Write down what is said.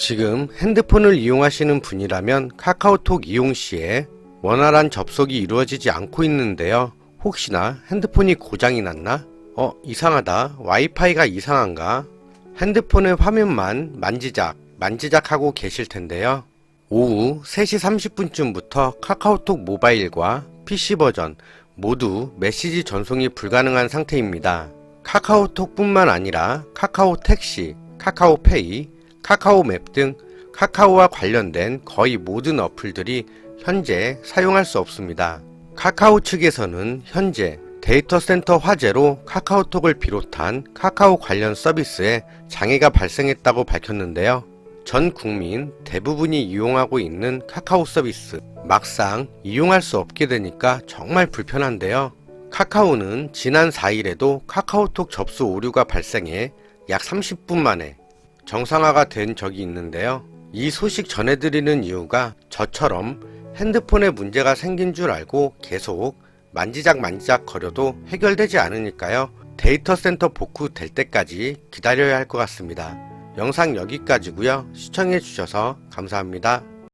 지금 핸드폰을 이용하시는 분이라면 카카오톡 이용 시에 원활한 접속이 이루어지지 않고 있는데요. 혹시나 핸드폰이 고장이 났나? 어, 이상하다. 와이파이가 이상한가? 핸드폰의 화면만 만지작, 만지작하고 계실 텐데요. 오후 3시 30분쯤부터 카카오톡 모바일과 PC 버전 모두 메시지 전송이 불가능한 상태입니다. 카카오톡뿐만 아니라 카카오 택시, 카카오페이, 카카오맵 등 카카오와 관련된 거의 모든 어플들이 현재 사용할 수 없습니다. 카카오 측에서는 현재 데이터 센터 화재로 카카오톡을 비롯한 카카오 관련 서비스에 장애가 발생했다고 밝혔는데요. 전 국민 대부분이 이용하고 있는 카카오 서비스 막상 이용할 수 없게 되니까 정말 불편한데요. 카카오는 지난 4일에도 카카오톡 접수 오류가 발생해 약 30분 만에 정상화가 된 적이 있는데요. 이 소식 전해드리는 이유가 저처럼 핸드폰에 문제가 생긴 줄 알고 계속 만지작 만지작 거려도 해결되지 않으니까요. 데이터 센터 복구 될 때까지 기다려야 할 것 같습니다. 영상 여기까지고요. 시청해 주셔서 감사합니다.